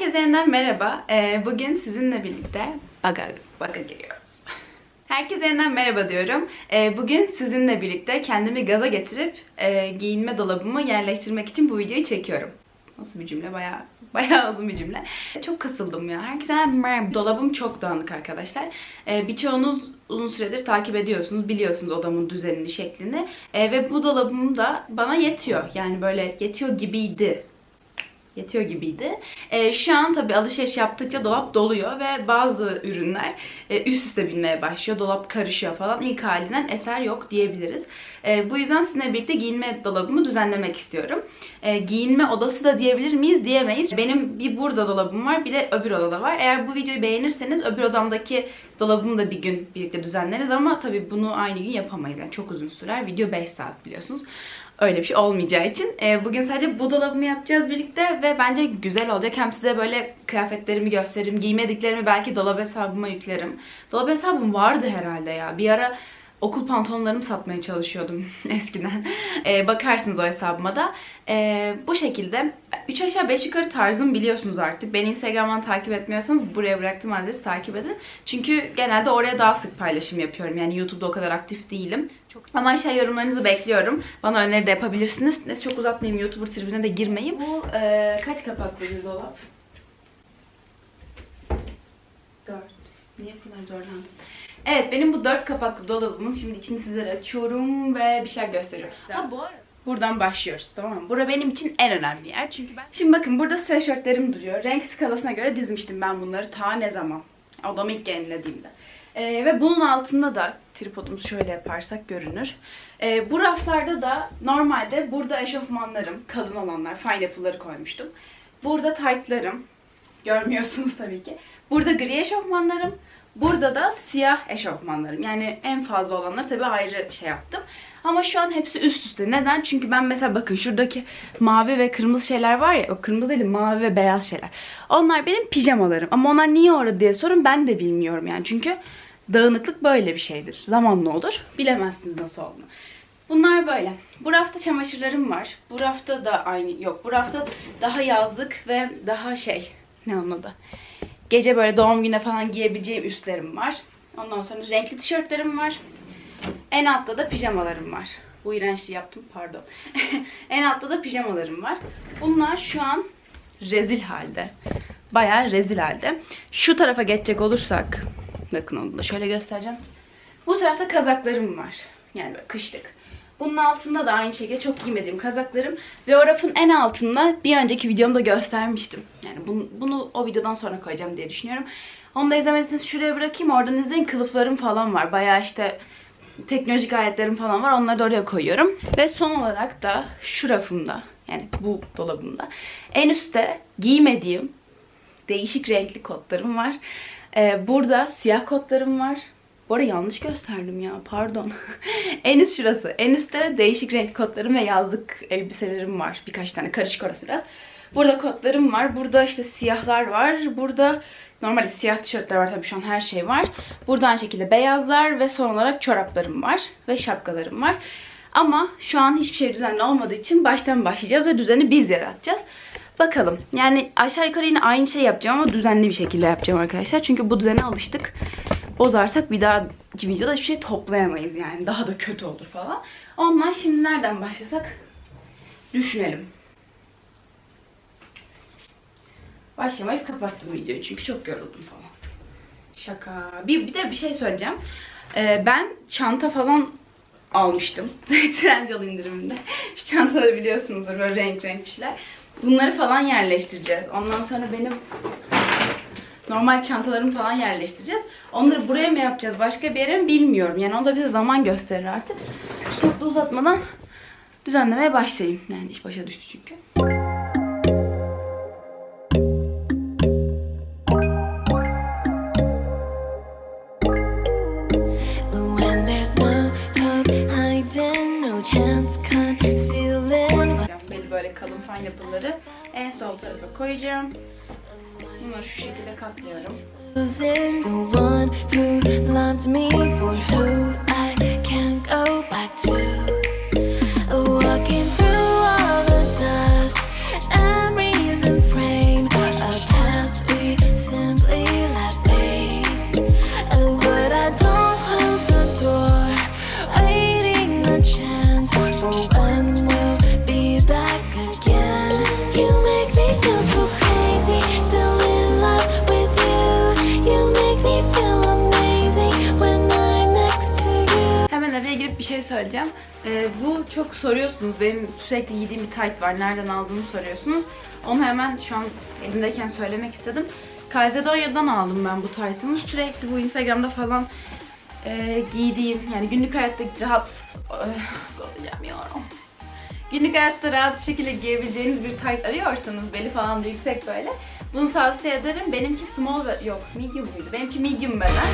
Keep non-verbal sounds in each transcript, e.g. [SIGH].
Herkese yeniden merhaba. Ee, bugün sizinle birlikte baga, baga giriyoruz. [LAUGHS] Herkese yeniden merhaba diyorum. Ee, bugün sizinle birlikte kendimi gaza getirip e, giyinme dolabımı yerleştirmek için bu videoyu çekiyorum. Nasıl bir cümle? Bayağı [LAUGHS] bayağı uzun bir cümle. Çok kasıldım ya. Herkese merhaba. Dolabım çok dağınık arkadaşlar. Ee, birçoğunuz uzun süredir takip ediyorsunuz. Biliyorsunuz odamın düzenini, şeklini. Ve bu dolabım da bana yetiyor. Yani böyle yetiyor gibiydi yetiyor gibiydi. Ee, şu an tabii alışveriş yaptıkça dolap doluyor ve bazı ürünler e, üst üste binmeye başlıyor. Dolap karışıyor falan. İlk halinden eser yok diyebiliriz. Ee, bu yüzden sizinle birlikte giyinme dolabımı düzenlemek istiyorum. Ee, giyinme odası da diyebilir miyiz? Diyemeyiz. Benim bir burada dolabım var bir de öbür odada var. Eğer bu videoyu beğenirseniz öbür odamdaki dolabımı da bir gün birlikte düzenleriz ama tabii bunu aynı gün yapamayız. Yani çok uzun sürer. Video 5 saat biliyorsunuz öyle bir şey olmayacağı için e, bugün sadece bu dolabımı yapacağız birlikte ve bence güzel olacak. Hem size böyle kıyafetlerimi gösteririm, giymediklerimi belki dolap hesabıma yüklerim. Dolap hesabım vardı herhalde ya. Bir ara okul pantolonlarımı satmaya çalışıyordum [LAUGHS] eskiden. E, bakarsınız o hesabıma da. E, bu şekilde 3 aşağı 5 yukarı tarzım biliyorsunuz artık. Beni Instagram'dan takip etmiyorsanız buraya bıraktığım adresi takip edin. Çünkü genelde oraya daha sık paylaşım yapıyorum. Yani YouTube'da o kadar aktif değilim. Çok... Ama aşağı yorumlarınızı bekliyorum. Bana öneri de yapabilirsiniz. Neyse çok uzatmayayım. YouTuber tribüne de girmeyeyim. Bu e, kaç kapaklı bir dolap? 4. Niye bu kadar zorlandım? Evet benim bu dört kapaklı dolabımın şimdi içini sizlere açıyorum ve bir şeyler gösteriyorum. Ha bu arada. Buradan başlıyoruz tamam mı? Bura benim için en önemli yer çünkü ben... Şimdi bakın burada sweatshirtlerim duruyor. Renk skalasına göre dizmiştim ben bunları ta ne zaman? Odamı ilk yenilediğimde. Ee, ve bunun altında da tripodumuzu şöyle yaparsak görünür. Ee, bu raflarda da normalde burada eşofmanlarım, kalın olanlar, fine apple'ları koymuştum. Burada tight'larım, görmüyorsunuz tabii ki. Burada gri eşofmanlarım, burada da siyah eşofmanlarım. Yani en fazla olanları tabii ayrı şey yaptım. Ama şu an hepsi üst üste. Neden? Çünkü ben mesela bakın şuradaki mavi ve kırmızı şeyler var ya. O kırmızı değil mavi ve beyaz şeyler. Onlar benim pijamalarım. Ama onlar niye orada diye sorun ben de bilmiyorum yani. Çünkü dağınıklık böyle bir şeydir. Zamanla olur. Bilemezsiniz nasıl olduğunu. Bunlar böyle. Bu rafta çamaşırlarım var. Bu rafta da aynı yok. Bu rafta daha yazlık ve daha şey ne onun adı? Gece böyle doğum gününe falan giyebileceğim üstlerim var. Ondan sonra renkli tişörtlerim var. En altta da pijamalarım var. Bu iğrençliği yaptım pardon. [LAUGHS] en altta da pijamalarım var. Bunlar şu an rezil halde. Bayağı rezil halde. Şu tarafa geçecek olursak bakın onu da şöyle göstereceğim. Bu tarafta kazaklarım var. Yani böyle kışlık. Bunun altında da aynı şekilde çok giymediğim kazaklarım. Ve o rafın en altında bir önceki videomda göstermiştim. Yani bunu, bunu o videodan sonra koyacağım diye düşünüyorum. Onu da izlemediyseniz şuraya bırakayım. Oradan izleyin. Kılıflarım falan var. Bayağı işte teknolojik aletlerim falan var. Onları da oraya koyuyorum. Ve son olarak da şu rafımda yani bu dolabımda en üstte giymediğim değişik renkli kotlarım var. Ee, burada siyah kotlarım var. Bu arada yanlış gösterdim ya pardon. [LAUGHS] en üst şurası. En üstte değişik renk kotlarım ve yazlık elbiselerim var. Birkaç tane karışık orası biraz. Burada kotlarım var. Burada işte siyahlar var. Burada normalde siyah tişörtler var tabii şu an her şey var. Burada aynı şekilde beyazlar ve son olarak çoraplarım var. Ve şapkalarım var. Ama şu an hiçbir şey düzenli olmadığı için baştan başlayacağız ve düzeni biz yaratacağız. Bakalım. Yani aşağı yukarı yine aynı şey yapacağım ama düzenli bir şekilde yapacağım arkadaşlar. Çünkü bu düzene alıştık. Bozarsak bir daha iki videoda hiçbir şey toplayamayız yani. Daha da kötü olur falan. Ondan şimdi nereden başlasak düşünelim. Başlamayıp kapattım videoyu çünkü çok yoruldum falan. Şaka. Bir, bir de bir şey söyleyeceğim. Ee, ben çanta falan almıştım. [LAUGHS] Trendyol indiriminde. Şu çantaları biliyorsunuzdur böyle renk renk bir şeyler. Bunları falan yerleştireceğiz. Ondan sonra benim normal çantalarımı falan yerleştireceğiz. Onları buraya mı yapacağız, başka bir yere mi bilmiyorum. Yani o da bize zaman gösterir artık. Çok da uzatmadan düzenlemeye başlayayım. Yani iş başa düştü çünkü. Beli böyle kalın fan yapıları en sol tarafa koyacağım. Bunları şu şekilde katlıyorum. Söyleyeceğim. Ee, bu çok soruyorsunuz. Benim sürekli giydiğim bir tight var. Nereden aldığımı soruyorsunuz. Onu hemen şu an elimdeyken söylemek istedim. Calzedonia'dan aldım ben bu tight'ımı. Sürekli bu Instagram'da falan e, giydiğim, yani günlük hayatta rahat... Konuşamıyorum. Günlük hayatta rahat bir şekilde giyebileceğiniz bir tight arıyorsanız, beli falan da yüksek böyle. Bunu tavsiye ederim. Benimki small ve... Yok, medium muydu? Benimki medium beden.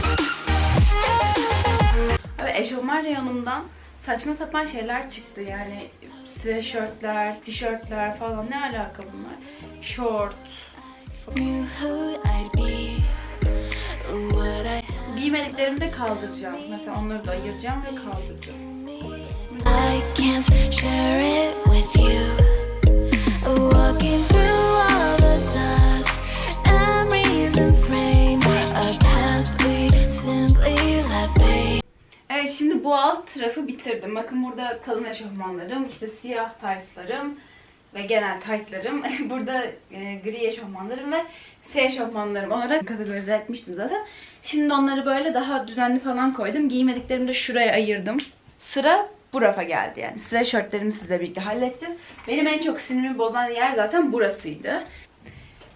Abi eşofman reyonundan saçma sapan şeyler çıktı yani sweatshirtler, tişörtler falan ne alaka bunlar? Short. Giymediklerimi de kaldıracağım. Mesela onları da ayıracağım ve kaldıracağım. I can't share it with you. Walking through bu alt tarafı bitirdim. Bakın burada kalın eşofmanlarım, işte siyah taytlarım ve genel taytlarım. [LAUGHS] burada e, gri eşofmanlarım ve siyah eşofmanlarım olarak kategorize etmiştim zaten. Şimdi onları böyle daha düzenli falan koydum. Giymediklerimi de şuraya ayırdım. Sıra bu rafa geldi yani. Sweatshirtlerimi sizle birlikte halledeceğiz. Benim en çok sinirimi bozan yer zaten burasıydı.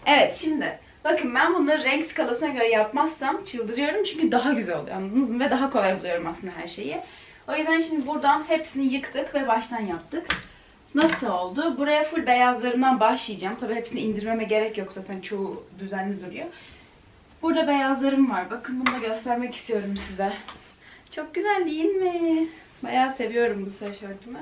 Evet şimdi bakın ben bunları renk skalasına göre yapmazsam çıldırıyorum çünkü daha güzel oluyor anladınız mı? Ve daha kolay buluyorum aslında her şeyi. O yüzden şimdi buradan hepsini yıktık ve baştan yaptık. Nasıl oldu? Buraya full beyazlarımdan başlayacağım. Tabii hepsini indirmeme gerek yok zaten çoğu düzenli duruyor. Burada beyazlarım var. Bakın bunu da göstermek istiyorum size. Çok güzel değil mi? Bayağı seviyorum bu sweatshirtimi.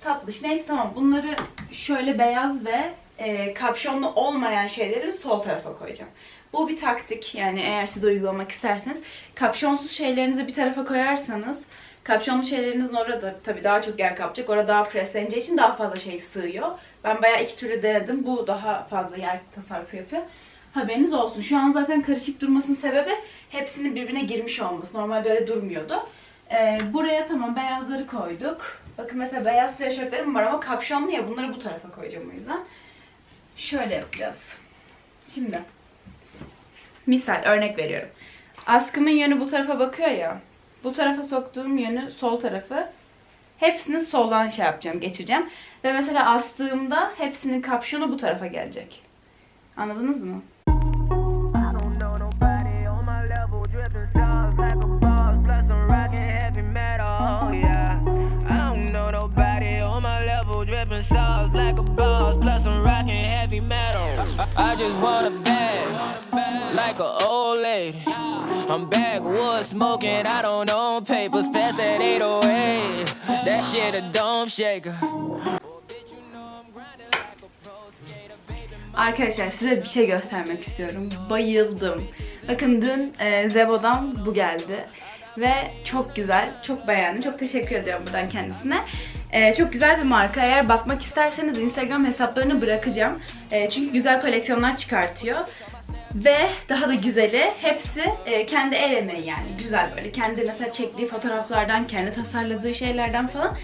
Tatlış. Neyse tamam. Bunları şöyle beyaz ve e, kapşonlu olmayan şeyleri sol tarafa koyacağım. Bu bir taktik. Yani eğer siz uygulamak isterseniz. Kapşonsuz şeylerinizi bir tarafa koyarsanız kapşonlu şeylerinizin orada tabii daha çok yer kapacak. Orada daha presleneceği için daha fazla şey sığıyor. Ben bayağı iki türlü denedim. Bu daha fazla yer tasarrufu yapıyor. Haberiniz olsun. Şu an zaten karışık durmasının sebebi hepsinin birbirine girmiş olması. Normalde öyle durmuyordu. Ee, buraya tamam beyazları koyduk. Bakın mesela beyaz sweatshirtlerim var ama kapşonlu ya bunları bu tarafa koyacağım o yüzden. Şöyle yapacağız. Şimdi misal örnek veriyorum. Askımın yönü bu tarafa bakıyor ya. Bu tarafa soktuğum yönü sol tarafı. Hepsini soldan şey yapacağım, geçireceğim. Ve mesela astığımda hepsinin kapşonu bu tarafa gelecek. Anladınız mı? I just want a bag, like a old lady. I'm backwoods smoking, I don't own papers, pass that 808. That shit a dome shaker. Arkadaşlar size bir şey göstermek istiyorum. Bayıldım. Bakın dün e, Zebo'dan bu geldi. Ve çok güzel, çok beğendim. Çok teşekkür ediyorum buradan kendisine. E, çok güzel bir marka. Eğer bakmak isterseniz Instagram hesaplarını bırakacağım. E, çünkü güzel koleksiyonlar çıkartıyor. Ve daha da güzeli hepsi e, kendi el emeği yani. Güzel böyle. Kendi mesela çektiği fotoğraflardan, kendi tasarladığı şeylerden falan.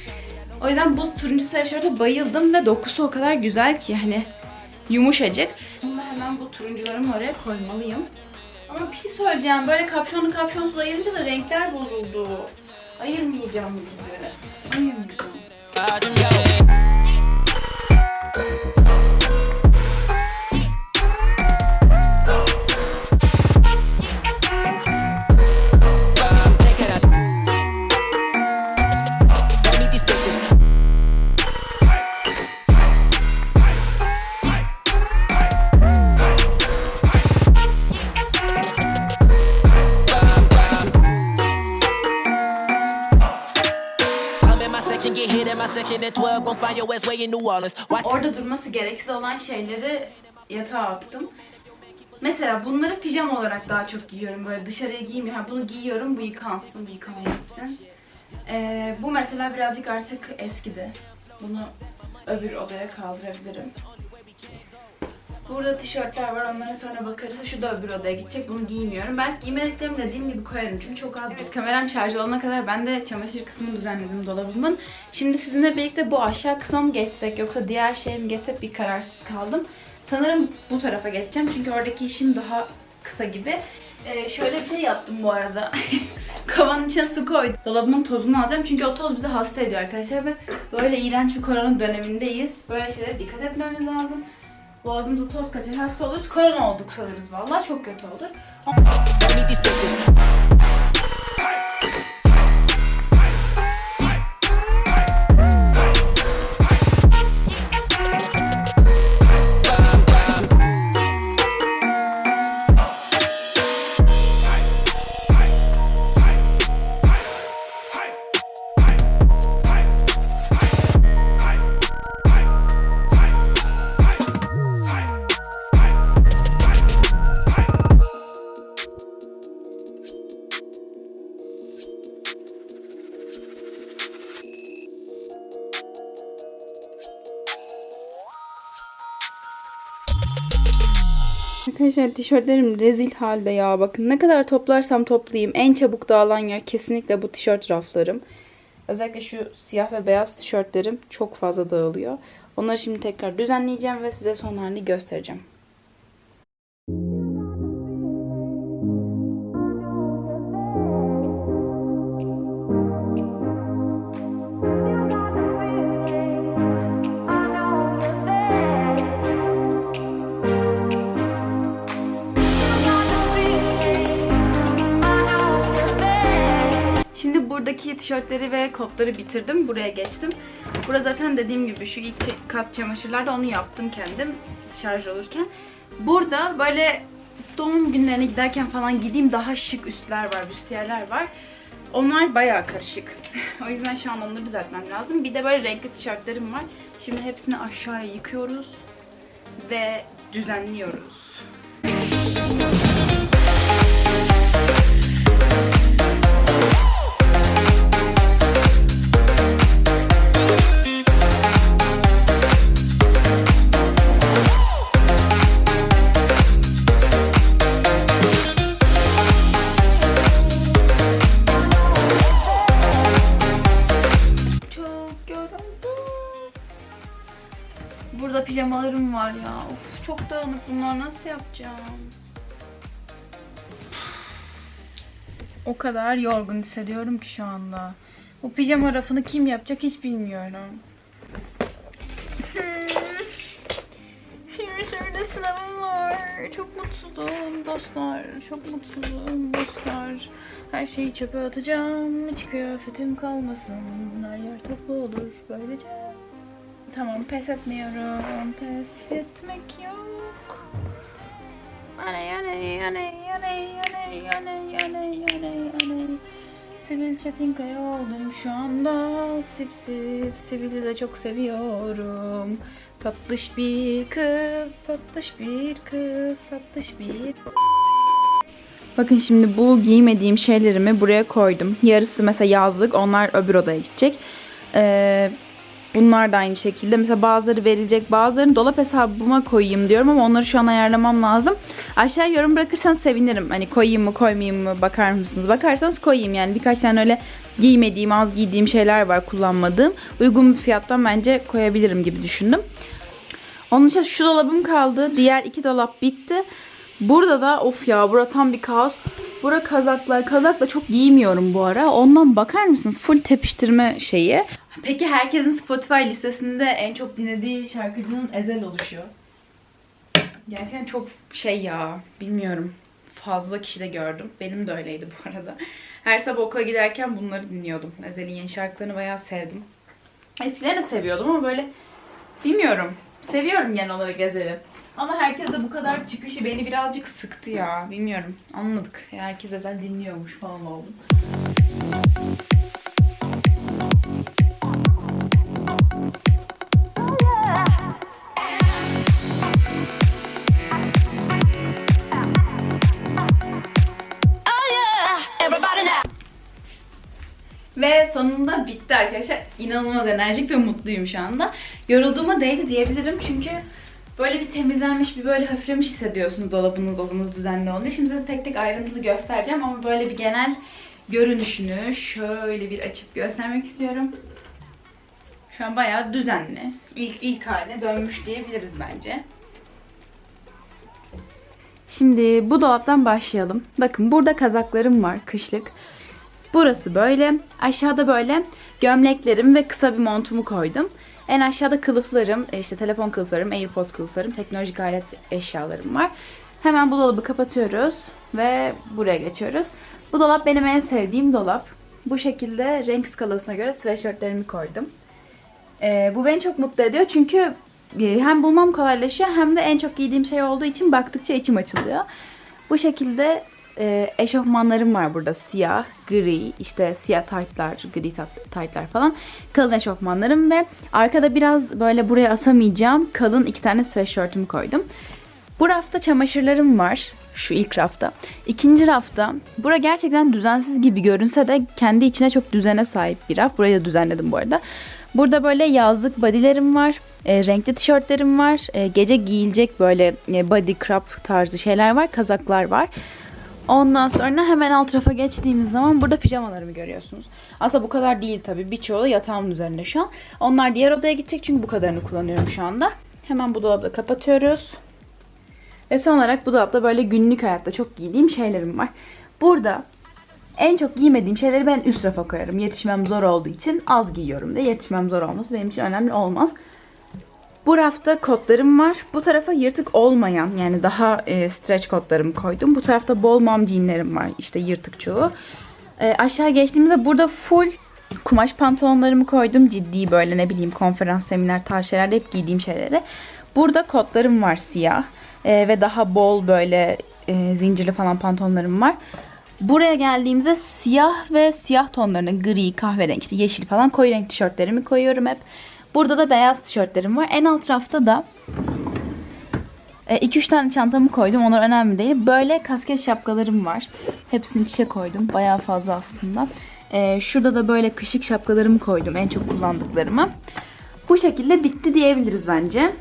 O yüzden bu turuncu sweatshirt'e bayıldım ve dokusu o kadar güzel ki hani yumuşacık. Şimdi hemen bu turuncularımı oraya koymalıyım. Ama bir şey söyleyeceğim. Böyle kapşonlu kapşonsuz ayırınca da renkler bozuldu. Ayırmayacağım bunları. Orada durması gereksiz olan şeyleri yatağa attım. Mesela bunları pijama olarak daha çok giyiyorum. Böyle dışarıya giymiyorum. Ha, bunu giyiyorum, bu yıkansın, bu yıkamaya gitsin. Ee, bu mesela birazcık artık eskidi. Bunu öbür odaya kaldırabilirim. Burada tişörtler var, onlara sonra bakarız. Şu da öbür odaya gidecek, bunu giymiyorum. Ben giymediklerimi dediğim gibi koyarım çünkü çok az. Kameram şarj olana kadar ben de çamaşır kısmını düzenledim dolabımın. Şimdi sizinle birlikte bu aşağı kısma geçsek yoksa diğer şeye mi geçsek bir kararsız kaldım. Sanırım bu tarafa geçeceğim çünkü oradaki işim daha kısa gibi. Ee, şöyle bir şey yaptım bu arada. [LAUGHS] Kovanın içine su koydum. Dolabımın tozunu alacağım çünkü o toz bizi hasta ediyor arkadaşlar ve böyle iğrenç bir korona dönemindeyiz. Böyle şeylere dikkat etmemiz lazım. Boğazımıza toz kaçar, hasta oluruz. Korona olduk sanırız vallahi çok kötü olur. Arkadaşlar tişörtlerim rezil halde ya. Bakın ne kadar toplarsam toplayayım. En çabuk dağılan yer kesinlikle bu tişört raflarım. Özellikle şu siyah ve beyaz tişörtlerim çok fazla dağılıyor. Onları şimdi tekrar düzenleyeceğim ve size son halini göstereceğim. Tişörtleri ve kotları bitirdim. Buraya geçtim. Burada zaten dediğim gibi şu ilk kat çamaşırlarda onu yaptım kendim şarj olurken. Burada böyle doğum günlerine giderken falan gideyim daha şık üstler var, büstiyerler var. Onlar bayağı karışık. [LAUGHS] o yüzden şu an onları düzeltmem lazım. Bir de böyle renkli tişörtlerim var. Şimdi hepsini aşağıya yıkıyoruz ve düzenliyoruz. Pijamalarım var ya. Of çok dağınık bunlar nasıl yapacağım? O kadar yorgun hissediyorum ki şu anda. Bu pijama rafını kim yapacak hiç bilmiyorum. [LAUGHS] Şimdi şöyle sınavım var. Çok mutsuzum dostlar. Çok mutsuzum dostlar. Her şeyi çöpe atacağım. Hiç kıyafetim kalmasın. Her yer toplu olur böylece. Tamam pes etmiyorum. Pes etmek yok. Aney aney aney aney aney aney aney aney aney. Sibel Çetinkaya oldum şu anda. Sip sip Sibel'i de çok seviyorum. Tatlış bir kız, tatlış bir kız, tatlış bir Bakın şimdi bu giymediğim şeylerimi buraya koydum. Yarısı mesela yazlık, onlar öbür odaya gidecek. Ee, bunlar da aynı şekilde. Mesela bazıları verilecek, bazılarını dolap hesabıma koyayım diyorum ama onları şu an ayarlamam lazım. Aşağıya yorum bırakırsanız sevinirim. Hani koyayım mı koymayayım mı bakar mısınız? Bakarsanız koyayım yani birkaç tane öyle giymediğim, az giydiğim şeyler var kullanmadığım. Uygun bir fiyattan bence koyabilirim gibi düşündüm. Onun için şu dolabım kaldı. Diğer iki dolap bitti. Burada da of ya bura tam bir kaos. Bura kazaklar. Kazak da çok giymiyorum bu ara. Ondan bakar mısınız? Full tepiştirme şeyi. Peki herkesin Spotify listesinde en çok dinlediği şarkıcının Ezel oluşuyor. Gerçekten çok şey ya. Bilmiyorum. Fazla kişi de gördüm. Benim de öyleydi bu arada. Her sabah okula giderken bunları dinliyordum. Ezel'in yeni şarkılarını bayağı sevdim. Eskiden de seviyordum ama böyle bilmiyorum. Seviyorum genel olarak Ezel'i. Ama herkes de bu kadar çıkışı beni birazcık sıktı ya. Bilmiyorum. Anladık. Herkes Ezel dinliyormuş falan oldum. Ve sonunda bitti arkadaşlar. İnanılmaz enerjik ve mutluyum şu anda. Yorulduğuma değdi diyebilirim çünkü böyle bir temizlenmiş, bir böyle hafiflemiş hissediyorsunuz dolabınız, odanız düzenli olduğunda. Şimdi size tek tek ayrıntılı göstereceğim ama böyle bir genel görünüşünü şöyle bir açıp göstermek istiyorum. Şu an bayağı düzenli. İlk ilk haline dönmüş diyebiliriz bence. Şimdi bu dolaptan başlayalım. Bakın burada kazaklarım var kışlık. Burası böyle. Aşağıda böyle gömleklerim ve kısa bir montumu koydum. En aşağıda kılıflarım, e, işte telefon kılıflarım, AirPods kılıflarım, teknolojik alet eşyalarım var. Hemen bu dolabı kapatıyoruz ve buraya geçiyoruz. Bu dolap benim en sevdiğim dolap. Bu şekilde renk skalasına göre sweatshirtlerimi koydum. Ee, bu beni çok mutlu ediyor çünkü e, hem bulmam kolaylaşıyor hem de en çok giydiğim şey olduğu için baktıkça içim açılıyor. Bu şekilde e, eşofmanlarım var burada siyah, gri, işte siyah taytlar, gri taytlar falan. Kalın eşofmanlarım ve arkada biraz böyle buraya asamayacağım kalın iki tane sweatshirtimi koydum. Bu rafta çamaşırlarım var. Şu ilk rafta. İkinci rafta. Bura gerçekten düzensiz gibi görünse de kendi içine çok düzene sahip bir raf. Burayı da düzenledim bu arada. Burada böyle yazlık bodylerim var. e, renkli tişörtlerim var. e, gece giyilecek böyle e, body crop tarzı şeyler var. Kazaklar var. Ondan sonra hemen alt rafa geçtiğimiz zaman burada pijamalarımı görüyorsunuz. Aslında bu kadar değil tabii. Birçoğu yatağımın üzerinde şu an. Onlar diğer odaya gidecek çünkü bu kadarını kullanıyorum şu anda. Hemen bu dolabı da kapatıyoruz. Ve son olarak bu dolapta böyle günlük hayatta çok giydiğim şeylerim var. Burada en çok giymediğim şeyleri ben üst rafa koyarım. Yetişmem zor olduğu için az giyiyorum diye. Yetişmem zor olması benim için önemli olmaz. Bu rafta kotlarım var. Bu tarafa yırtık olmayan yani daha e, stretch kotlarımı koydum. Bu tarafta bol mom jeanlerim var. İşte yırtık çoğu. E, aşağı geçtiğimizde burada full kumaş pantolonlarımı koydum. Ciddi böyle ne bileyim konferans, seminer tarz şeylerde hep giydiğim şeyleri. Burada kotlarım var siyah. E, ve daha bol böyle e, zincirli falan pantolonlarım var. Buraya geldiğimizde siyah ve siyah tonlarının gri, kahverengi, işte yeşil falan koyu renk tişörtlerimi koyuyorum hep. Burada da beyaz tişörtlerim var. En alt rafta da 2-3 tane çantamı koydum. Onlar önemli değil. Böyle kasket şapkalarım var. Hepsini içe koydum. Bayağı fazla aslında. E, şurada da böyle kışık şapkalarımı koydum. En çok kullandıklarımı. Bu şekilde bitti diyebiliriz bence.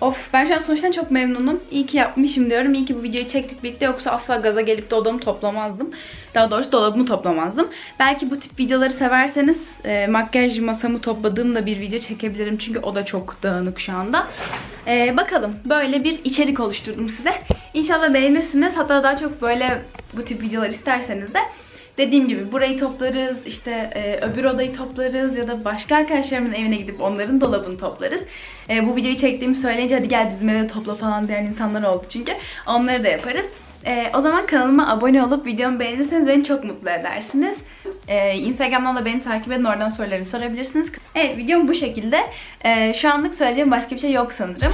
Of ben şu an sonuçtan çok memnunum. İyi ki yapmışım diyorum. İyi ki bu videoyu çektik birlikte yoksa asla gaza gelip de odamı toplamazdım. Daha doğrusu dolabımı toplamazdım. Belki bu tip videoları severseniz e, makyaj masamı topladığım da bir video çekebilirim. Çünkü o da çok dağınık şu anda. E, bakalım böyle bir içerik oluşturdum size. İnşallah beğenirsiniz. Hatta daha çok böyle bu tip videolar isterseniz de Dediğim gibi burayı toplarız, işte e, öbür odayı toplarız ya da başka arkadaşlarımın evine gidip onların dolabını toplarız. E, bu videoyu çektiğimi söyleyince hadi gel bizim eve topla falan diyen insanlar oldu çünkü. Onları da yaparız. E, o zaman kanalıma abone olup videomu beğenirseniz beni çok mutlu edersiniz. E, Instagram'dan da beni takip edin oradan soruları sorabilirsiniz. Evet videom bu şekilde. E, şu anlık söyleyeceğim başka bir şey yok sanırım.